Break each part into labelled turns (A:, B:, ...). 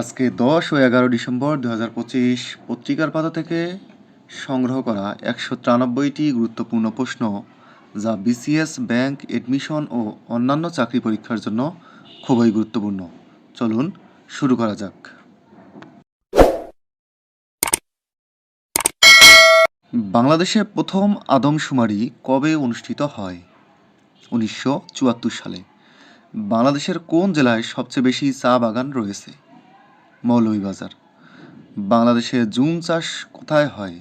A: আজকে দশ ও এগারো ডিসেম্বর দু হাজার পঁচিশ পত্রিকার পাতা থেকে সংগ্রহ করা একশো তিরানব্বইটি গুরুত্বপূর্ণ প্রশ্ন, যা বিসিএস, ব্যাংক, এডমিশন ও অন্যান্য চাকরি পরীক্ষার জন্য খুবই গুরুত্বপূর্ণ। চলুন শুরু করা যাক। বাংলাদেশে প্রথম আদমশুমারি কবে অনুষ্ঠিত হয়? উনিশশো চুয়াত্তর সালে। বাংলাদেশের কোন জেলায় সবচেয়ে বেশি চা বাগান রয়েছে? মৌলভীবাজার। বাংলাদেশে জুম চাষ কোথায় হয়?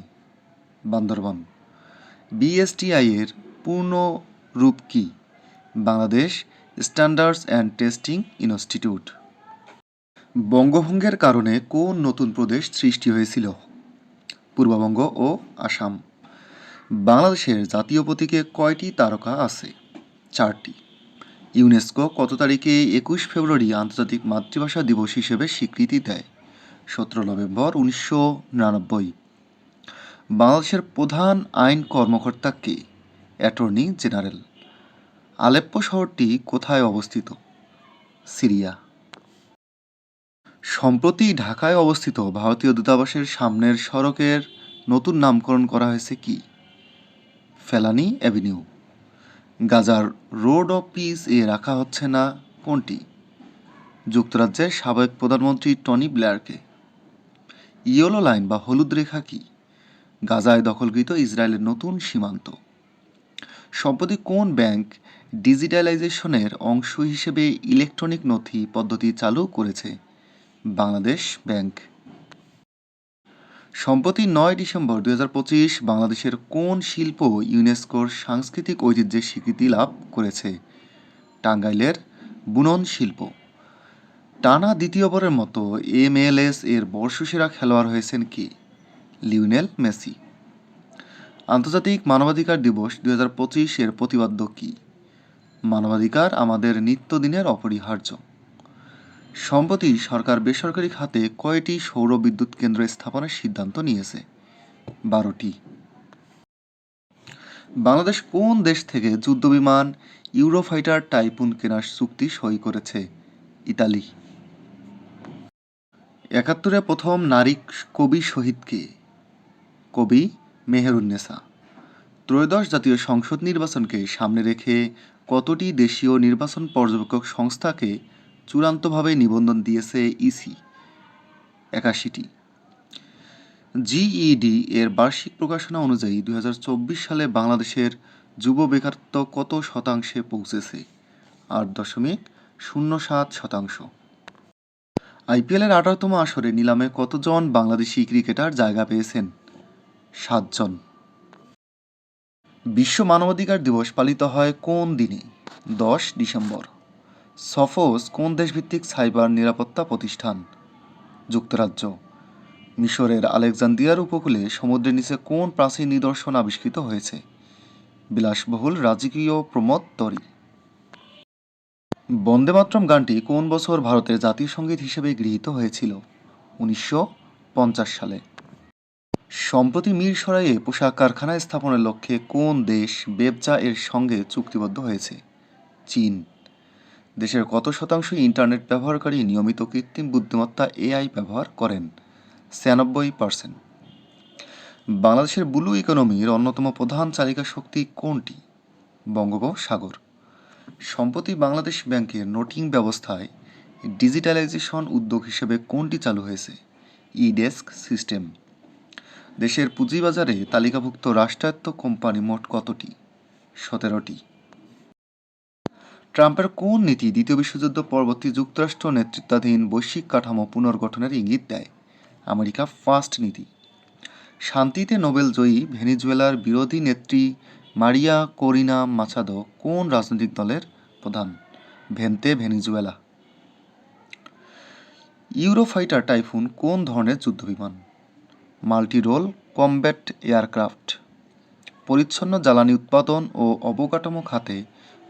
A: বান্দরবান। বিএসটিআই এর পূর্ণ রূপ কি? Bangladesh standards and testing institute. বঙ্গভঙ্গের কারণে কোন নতুন প্রদেশ সৃষ্টি হয়েছিল? পূর্ববঙ্গ ও আসাম। বাংলাদেশের জাতীয় প্রতীকে কয়টি তারকা আছে? চারটি। ইউনেস্কো কত তারিখে একুশ ফেব্রুয়ারি আন্তর্জাতিক মাতৃভাষা দিবস হিসেবে স্বীকৃতি দেয়? সতেরো নভেম্বর উনিশশো নিরানব্বই। বাংলাদেশের প্রধান আইন কর্মকর্তা কে? Attorney general. আলেপ্পো শহরটি কোথায় অবস্থিত? সিরিয়া। সম্প্রতি ঢাকায় অবস্থিত ভারতীয় দূতাবাসের সামনের সড়কের নতুন নামকরণ করা হয়েছে কি? ফেলানি অ্যাভিনিউ। গাজার রোড অফ পিস এ রাখা হচ্ছে না কোনটি? যুক্তরাজ্যের সাবেক প্রধানমন্ত্রী টনি ব্লেয়ারকে। ইয়েলো লাইন বা হলুদ রেখা কি? গাজায় দখলকৃত ইসরায়েলের নতুন সীমান্ত। সম্প্রতি কোন ব্যাংক ডিজিটালাইজেশনের অংশ হিসেবে ইলেকট্রনিক নথি পদ্ধতি চালু করেছে? বাংলাদেশ ব্যাংক। সম্প্রতি নয় ডিসেম্বর দু হাজার পঁচিশ বাংলাদেশের কোন শিল্প ইউনেস্কোর সাংস্কৃতিক ঐতিহ্যের স্বীকৃতি লাভ করেছে? টাঙ্গাইলের বুনন শিল্প। টানা দ্বিতীয়বারের মতো এমএলএস এর বর্ষসেরা খেলোয়াড় হয়েছেন কে? Lionel Messi. আন্তর্জাতিক মানবাধিকার দিবস হাজার পঁচিশের প্রতিপাদ্য কী? মানবাধিকার আমাদের নিত্যদিনের অপরিহার্য। সম্প্রতি সরকার বেসরকারি খাতে কয়টি সৌর বিদ্যুৎ কেন্দ্র স্থাপনের সিদ্ধান্ত নিয়েছে? বারোটি। বাংলাদেশ কোন দেশ থেকে যুদ্ধবিমান ইউরোফাইটার টাইপুন কেনার চুক্তি সই করেছে? ইতালি। একাত্তরে প্রথম নারী কবি শহীদকে কবি মেহেরুন্নেসা ত্রয়োদশ জাতীয় সংসদ নির্বাচনকে সামনে রেখে কতটি দেশীয় নির্বাচন পর্যবেক্ষক সংস্থাকে চূড়ান্তভাবে নিবন্ধন দিয়েছে ইসি, একাশিটি। জিইডি এর বার্ষিক প্রকাশনা অনুযায়ী দুই হাজার চব্বিশ সালে বাংলাদেশের যুব বেকারত্ব কত শতাংশে পৌঁছেছে? আট দশমিক শূন্য সাত শতাংশ। আইপিএলের আঠারোতম আসরে নিলামে কতজন বাংলাদেশি ক্রিকেটার জায়গা পেয়েছেন? সাতজন। বিশ্ব মানবাধিকার দিবস পালিত হয় কোন দিনে? দশ ডিসেম্বর। সফোস কোন দেশভিত্তিক সাইবার নিরাপত্তা প্রতিষ্ঠান? যুক্তরাজ্য। মিশরের আলেকজান্দ্রিয়ার উপকূলে সমুদ্রের নিচে কোন প্রাচীন নিদর্শন আবিষ্কৃত হয়েছে? বিলাসবহুল রাজকীয় প্রমোদ তরী। বন্দে মাতরম গানটি কোন বছর ভারতের জাতীয় সংগীত হিসেবে গৃহীত হয়েছিল? উনিশশো পঞ্চাশ সালে। সম্প্রতি মিরসরাইয়ে পোশাক কারখানা স্থাপনের লক্ষ্যে কোন দেশ বেবজা এর সঙ্গে চুক্তিবদ্ধ হয়েছে? চীন। দেশের কত শতাংশ ইন্টারনেট ব্যবহারকারী নিয়মিত কৃত্রিম বুদ্ধিমত্তা এআই ব্যবহার করেন? ছিয়ানব্বই পার্সেন্ট বাংলাদেশের ব্লু ইকোনমির অন্যতম প্রধান চালিকা শক্তি কোনটি? বঙ্গোপসাগর। সম্প্রতি বাংলাদেশ ব্যাংকের নোটিং ব্যবস্থায় ডিজিটালাইজেশন উদ্যোগ হিসেবে কোনটি চালু হয়েছে? E desk system. দেশের পুঁজিবাজারে তালিকাভুক্ত রাষ্ট্রায়ত্ত কোম্পানি মোট কতটি? সতেরোটি। ট্রাম্পের কোন নীতি দ্বিতীয় বিশ্বযুদ্ধ পরবর্তী যুক্তরাষ্ট্র নেতৃত্বাধীন বৈশ্বিক কাঠামো পুনর্গঠনের ইঙ্গিত দেয়? আমেরিকা ফার্স্ট নীতি। শান্তিতে নোবেল জয়ী ভেনিজুয়েলার বিরোধী নেত্রী মারিয়া কোরিনা মাছাদো কোন রাজনৈতিক দলের প্রধান? ভেন্তে ভেনিজুয়েলা। ইউরোফাইটার টাইফুন কোন ধরনের যুদ্ধবিমান? Multirole combat aircraft. পরিচ্ছন্ন জ্বালানি উৎপাদন ও অবকাঠামো খাতে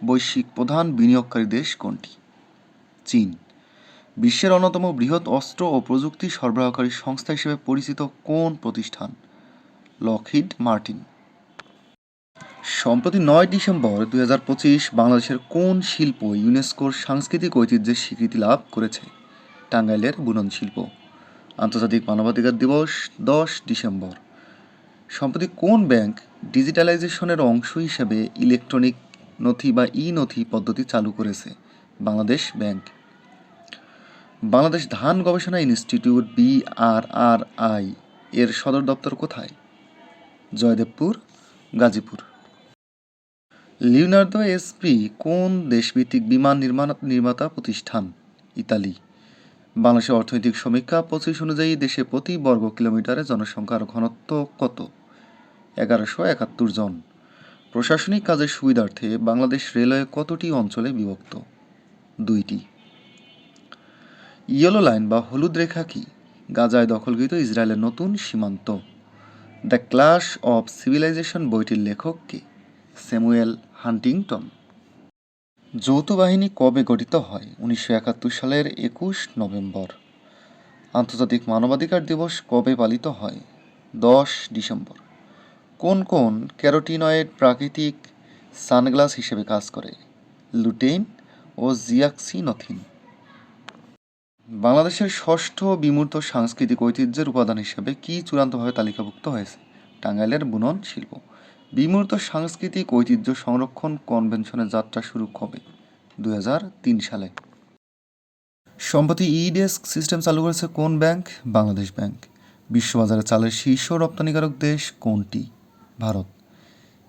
A: বৈশ্বিক প্রধান বিনিয়োগকারী দেশ কোনটি? চীন। বিশ্বের অন্যতম বৃহৎ অস্ত্র ও প্রযুক্তি সরবরাহকারী সংস্থা হিসেবে পরিচিত কোন প্রতিষ্ঠান? Lockheed Martin. সম্প্রতি নয় ডিসেম্বর দু হাজার পঁচিশ বাংলাদেশের কোন শিল্প ইউনেস্কোর সাংস্কৃতিক ঐতিহ্যের স্বীকৃতি লাভ করেছে? টাঙ্গাইলের বুনন শিল্প। আন্তর্জাতিক মানবাধিকার দিবস, দশ ডিসেম্বর। সম্প্রতি কোন ব্যাংক ডিজিটালাইজেশনের অংশ হিসেবে ইলেকট্রনিক নথি বা ই নথি পদ্ধতি চালু করেছে বাংলাদেশ ব্যাংক। বাংলাদেশ ধান গবেষণা ইনস্টিটিউট বিআরআরআই এর সদর দপ্তর কোথায়? জয়দেবপুর, গাজীপুর। লিওনার্দো এসপি, কোন দেশভিত্তিক বিমান নির্মাণ, নির্মাতা প্রতিষ্ঠান? ইতালি। বাংলাদেশের অর্থনৈতিক সমীক্ষা পঁচিশ অনুযায়ী দেশে প্রতি বর্গ কিলোমিটারে জনসংখ্যার ঘনত্ব কত? এগারোশো একাত্তর জন। প্রশাসনিক কাজের সুবিধার্থে বাংলাদেশ রেলওয়ে কতটি অঞ্চলে বিভক্ত? দুইটি। ইয়েলো লাইন বা হলুদ রেখা কি? গাজায় দখলকৃত ইসরায়েলের নতুন সীমান্ত। দ্য ক্লাশ অফ সিভিলাইজেশন বইটির লেখক কে? Samuel Huntington. যৌথ বাহিনী কবে গঠিত হয়? উনিশশো একাত্তর সালের একুশ নভেম্বর। আন্তর্জাতিক মানবাধিকার দিবস কবে পালিত হয়? দশ ডিসেম্বর। কোন কোন ক্যারোটিনয়েড প্রাকৃতিক সানগ্লাস হিসেবে কাজ করে? লুটেইন ও জিয়াক্সিনথিন। বাংলাদেশের ষষ্ঠ বিমূর্ত সাংস্কৃতিক ঐতিহ্যের উপাদান হিসেবে কি চূড়ান্তভাবে তালিকাভুক্ত হয়েছে? টাঙ্গাইলের বুনন শিল্প। বিমূর্ত সাংস্কৃতিক ঐতিহ্য সংরক্ষণ কনভেনশনের যাত্রা শুরু হাজার তিন সালে। সম্প্রতি ই ডেস্ক সিস্টেম চালু করেছে কোন ব্যাংক? বাংলাদেশ ব্যাংক। বিশ্ববাজারে চালের শীর্ষ রপ্তানিকারক দেশ কোনটি? Bharat.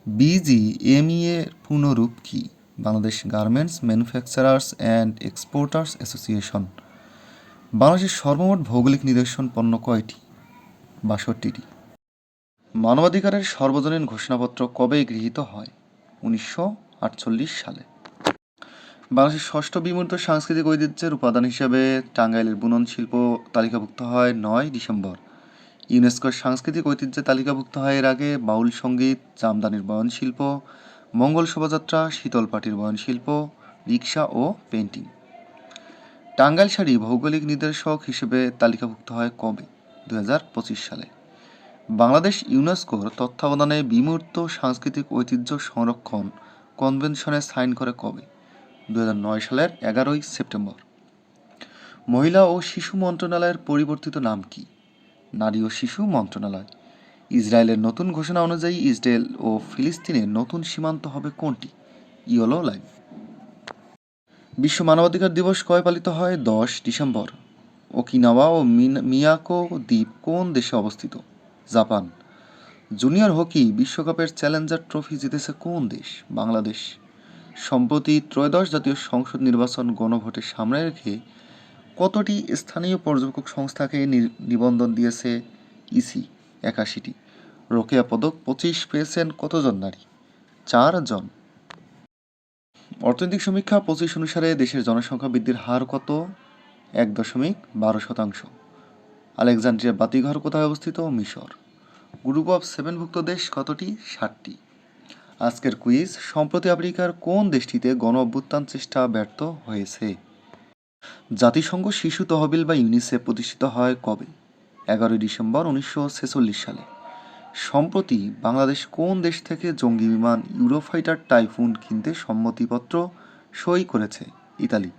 A: B G M E A পূর্ণরূপ কি? Bangladesh garments manufacturers and exporters association বাংলাদেশের সর্বমোট ভৌগোলিক নিদর্শন পণ্য কয়টি? বাষট্টিটি। মানবাধিকারের সর্বজনীন ঘোষণাপত্র কবে গৃহীত হয়? উনিশশো আটচল্লিশ সালে। বাংলাদেশের ষষ্ঠ বিমূর্ত সাংস্কৃতিক ঐতিহ্যের উপাদান হিসেবে টাঙ্গাইলের বুনন শিল্প তালিকাভুক্ত হয় নয় ডিসেম্বর। ইউনেস্কোর সাংস্কৃতিক ঐতিহ্যে তালিকাভুক্ত হয় এর আগে বাউল সংগীত, জামদানির বয়ন শিল্প মঙ্গল শোভাযাত্রা, শীতল পাটির বয়ন শিল্প রিক্সা ও পেন্টিং টাঙ্গাইল শাড়ি ভৌগোলিক নির্দেশক হিসেবে তালিকাভুক্ত হয় কবে? দু হাজার পঁচিশ সালে। বাংলাদেশ ইউনেস্কোর তত্ত্বাবধানে বিমূর্ত সাংস্কৃতিক ঐতিহ্য সংরক্ষণ কনভেনশনে সাইন করে কবে? দু হাজার নয় সালের এগারোই সেপ্টেম্বর। মহিলা ও শিশু মন্ত্রণালয়ের পরিবর্তিত নাম কি? নারী ও শিশু মন্ত্রণালয়। ইসরায়েলের নতুন ঘোষণা অনুযায়ী ইসরায়েল ও ফিলিস্তিনের নতুন সীমান্ত হবে কোনটি? Yellow line. বিশ্ব মানবাধিকার দিবস কয় পালিত হয়? দশ ডিসেম্বর। ওকিনাওয়া ও মিয়াকো দ্বীপ কোন দেশে অবস্থিত? জাপান। জুনিয়র হকি বিশ্বকাপের চ্যালেঞ্জার ট্রফি জিতেছে কোন দেশ? বাংলাদেশ। সম্প্রতি ত্রয়োদশ জাতীয় সংসদ নির্বাচন গণভোটের সামনে রেখে কতটি স্থানীয় পর্যবেক্ষক সংস্থাকে নিবন্ধন দিয়েছে ইসি একাশিটি? রোকেয়া পদক পঁচিশ পেয়েছেন কতজন নারী? চারজন। অর্থনৈতিক সমীক্ষা পঁচিশ অনুসারে দেশের জনসংখ্যা বৃদ্ধির হার কত? এক দশমিক বারো শতাংশ। আলেকজান্ড্রিয়া বাতিঘর কোথায় অবস্থিত? মিশর। গ্রুপ অফ সেভেনভুক্ত দেশ কতটি? ষাটটি। আজকের কুইজ, সম্প্রতি আফ্রিকার কোন দেশটিতে গণ অভ্যুত্থান চেষ্টা ব্যর্থ হয়েছে? জাতিসংঘ শিশু তহবিল বা ইউনিসেফ প্রতিষ্ঠিত হয় কবে? এগারোই ডিসেম্বর উনিশশো ছেচল্লিশ সালে। সম্প্রতি বাংলাদেশ কোন দেশ থেকে জঙ্গি বিমান ইউরোফাইটার টাইফুন কিনতে সম্মতিপত্র সই করেছে? ইতালি।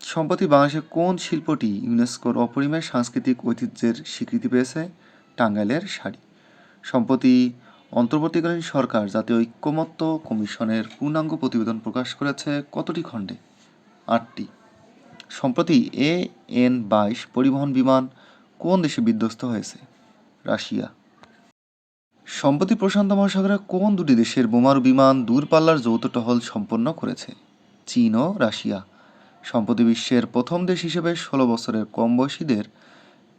A: সম্প্রতি বাংলাদেশের কোন শিল্পটি ইউনেস্কোর অপরিমেয় সাংস্কৃতিক ঐতিহ্যের স্বীকৃতি পেয়েছে? টাঙ্গাইলের শাড়ি। সম্প্রতি অন্তর্বর্তীকালীন সরকার জাতীয় ঐক্যমত্য কমিশনের পূর্ণাঙ্গ প্রতিবেদন প্রকাশ করেছে কতটি খণ্ডে? আটটি। সম্প্রতি এ এন বাইশ পরিবহন বিমান কোন দেশে বিধ্বস্ত হয়েছে? রাশিয়া। সম্প্রতি প্রশান্ত মহাসাগরে কোন দুটি দেশের বোমারু বিমান দূরপাল্লার যৌথ টহল সম্পন্ন করেছে? চীন ও রাশিয়া। সম্প্রতি বিশ্বের প্রথম দেশ হিসেবে ষোলো বছরের কম বয়সীদের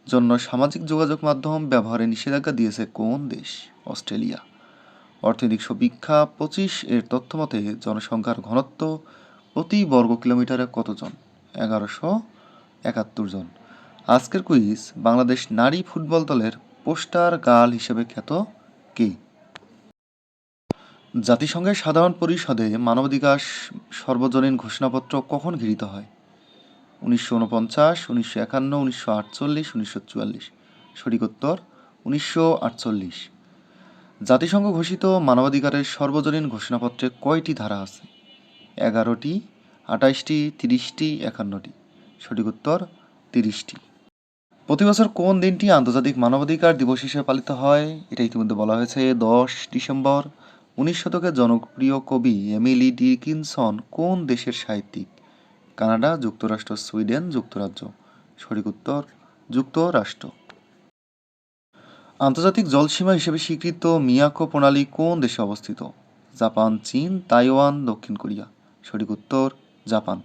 A: জন্য সামাজিক যোগাযোগ মাধ্যম ব্যবহারে নিষেধাজ্ঞা দিয়েছে কোন দেশ? অস্ট্রেলিয়া। অর্থনৈতিক সমীক্ষা পঁচিশ এর তথ্য মতে জনসংখ্যার ঘনত্ব প্রতি বর্গ কিলোমিটারে কতজন? এগারোশো একাত্তর জন। আজকের কুইজ বাংলাদেশ নারী ফুটবল দলের পোস্টার গার্ল হিসেবে খ্যাত কে? জাতিসংঘের সাধারণ পরিষদে মানবাধিকার সর্বজনীন ঘোষণাপত্র কখন গৃহীত হয়? উনিশশো উনপঞ্চাশ, উনিশশো একান্ন, উনিশশো আটচল্লিশ, উনিশশো চুয়াল্লিশ। সঠিক উত্তর, উনিশশো আটচল্লিশ। জাতিসংঘ ঘোষিত মানবাধিকারের সর্বজনীন ঘোষণাপত্রে কয়টি ধারা আছে? এগারোটি আঠাইশটি তিরিশটি, একান্নটি। সঠিক উত্তর, তিরিশটি। প্রতি বছর কোন দিনটি আন্তর্জাতিক মানবাধিকার দিবস হিসেবে পালিত হয়? এটা ইতিমধ্যে বলা হয়েছে দশ ডিসেম্বর। উনিশ শতকের জনপ্রিয় কবি এমিলি ডিকিনসন কোন দেশের সাহিত্যিক? কানাডা, যুক্তরাষ্ট্র, সুইডেন, যুক্তরাজ্য। সঠিক উত্তর, যুক্তরাষ্ট্র। আন্তর্জাতিক জলসীমা হিসেবে স্বীকৃত মিয়াকো প্রণালী কোন দেশে অবস্থিত? জাপান, চীন, তাইওয়ান, দক্ষিণ কোরিয়া। সঠিক উত্তর জাপান।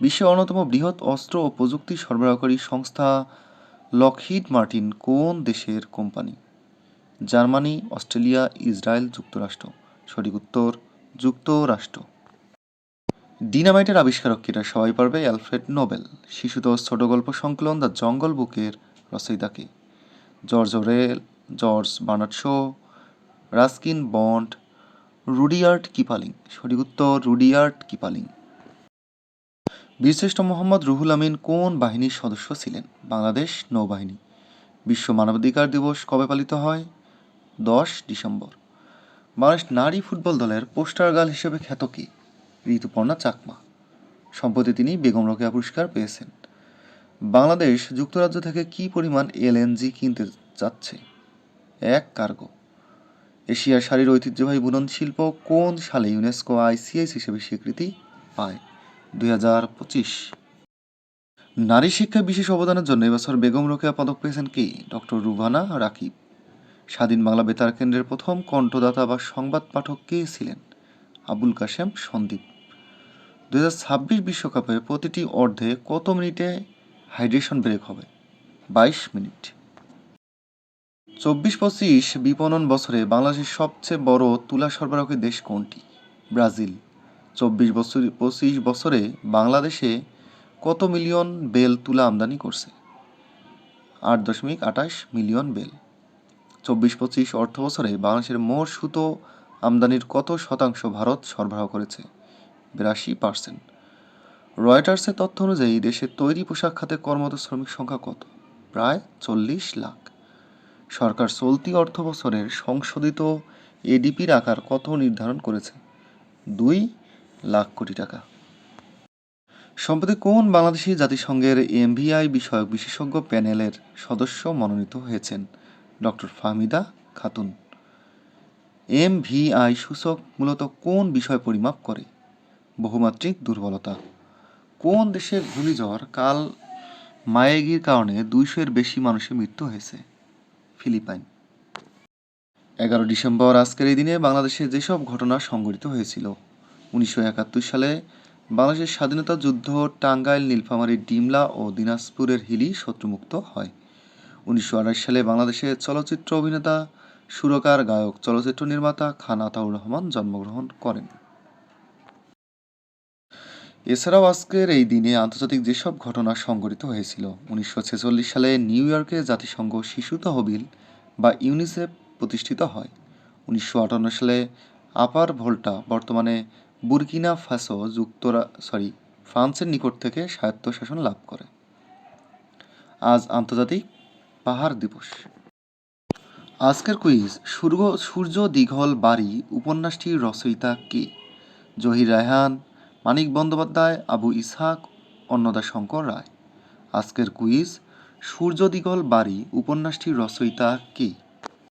A: বিশ্বের অন্যতম বৃহৎ অস্ত্র ও প্রযুক্তি সরবরাহকারী সংস্থা লকহিড মার্টিন কোন দেশের কোম্পানি? জার্মানি, অস্ট্রেলিয়া, ইসরায়েল যুক্তরাষ্ট্র। সঠিক উত্তর, যুক্তরাষ্ট্র। ডিনামাইটের আবিষ্কারক সবাই পারবে অ্যালফ্রেড নোবেল। শিশুতোষ ছোট গল্প সংকলন দ্য জঙ্গল বুকের রচয়িতাকে। George rail George Bernard Shaw, Ruskin Bond Rudyard Kipling. সঠিক উত্তর রুডিয়ার্ট কিপালিং। বীরশ্রেষ্ঠ মোহাম্মদ রুহুল আমিন কোন বাহিনীর সদস্য ছিলেন? বাংলাদেশ নৌবাহিনী। বিশ্ব মানবাধিকার দিবস কবে পালিত হয়? দশ ডিসেম্বর। বাংলাদেশ নারী ফুটবল দলের পোস্টার গার্ল হিসেবে খ্যাত কি? ঋতুপর্ণা চাকমা। সম্প্রতি তিনি বেগম রোকেয়া পুরস্কার পেয়েছেন। বাংলাদেশ যুক্তরাজ্য থেকে কি পরিমাণ এলএনজি কিনতে যাচ্ছে? এক কার্গো। এশিয়ার শাড়ির ঐতিহ্যবাহী বুনন শিল্প কোন সালে ইউনেস্কো আইসিএস হিসেবে স্বীকৃতি পায়? দুই হাজার পঁচিশ। নারী শিক্ষায় বিশেষ অবদানের জন্য এবছর বেগম রোকেয়া পদক পেয়েছেন কে? ডক্টর রুভানা রাকিব। স্বাধীন বাংলা বেতার কেন্দ্রের প্রথম কণ্ঠদাতা বা সংবাদ পাঠক কে ছিলেন? আবুল কাশেম, সন্দীপ। দু ছাব্বিশ বিশ্বকাপের প্রতিটি অর্ধে কত মিনিটে হাইড্রেশন ব্রেক হবে? বাইশ মিনিট। চব্বিশ পঁচিশ বিপণন বছরে বাংলাদেশের সবচেয়ে বড় তুলা সরবরাহী দেশ কোনটি? ব্রাজিল। চব্বিশ বছর, পঁচিশ বছরে বাংলাদেশে কত মিলিয়ন বেল তুলা আমদানি করছে? আট দশমিক আঠাশ মিলিয়ন বেল। চব্বিশ, পঁচিশ অর্থ বছরে বাংলাদেশের মোট সুতো আমদানির কত শতাংশ ভারত সরবরাহ করেছে? বিরাশি পার্সেন্ট। রয়টার্সের তথ্য অনুযায়ী, দেশের তৈরি পোশাক খাতে কর্মরত শ্রমিক সংখ্যা কত? প্রায় চল্লিশ লাখ। সরকার চলতি অর্থ বছরের সংশোধিত এডিপির আকার কত নির্ধারণ করেছে? দুই লাখ কোটি টাকা। সম্প্রতি কোন বাংলাদেশি জাতিসংঘের এমভিআই বিষয়ক বিশেষজ্ঞ প্যানেলের সদস্য মনোনীত হয়েছেন? ডক্টর ফাহমিদা খাতুন। এমভিআই সূচক মূলত কোন বিষয় পরিমাপ করে? বহুমাত্রিক দুর্বলতা। কোন দেশের ঘূর্ণিঝড় কাল মায়েগির কারণে দুইশো এর বেশি মানুষের মৃত্যু হয়েছে? ফিলিপাইন। এগারো ডিসেম্বর আজকের এই দিনে বাংলাদেশে যেসব ঘটনা সংঘটিত হয়েছিল উনিশশো একাত্তর সালে বাংলাদেশের স্বাধীনতা যুদ্ধ, টাঙ্গাইল, নীলফামারী, ডিমলা ও দিনাজপুরের হিলি শত্রুমুক্ত হয়। উনিশশো আঠাশ সালে বাংলাদেশের চলচ্চিত্র অভিনেতা, সুরকার, গায়ক, চলচ্চিত্র নির্মাতা খান আতাউর রহমান জন্মগ্রহণ করেন। এছাড়াও আজকের এই দিনে আন্তর্জাতিক যেসব ঘটনা সংঘটিত হয়েছিল, উনিশশো ছেচল্লিশ সালে নিউ ইয়র্কে জাতিসংঘ শিশু তহবিল বা ইউনিসেফ প্রতিষ্ঠিত হয়। উনিশশো আটান্ন সালে আপার ভোল্টা বর্তমানে বুরকিনা ফাসো যুক্তরা সরি ফ্রান্সের নিকট থেকে স্বায়ত্তশাসন লাভ করে। আজ আন্তর্জাতিক পাহাড় দিবস। আজকের কুইজ সূর্য সূর্য দীঘল বাড়ি উপন্যাসটির রচয়িতা কে? জহির রায়হান, মানিক বন্দ্যোপাধ্যায়, আবু ইসহাক, অন্নদা শঙ্কর রায়। আজকের কুইজ, সূর্য দীঘল বাড়ি উপন্যাসটির রচয়িতা কে?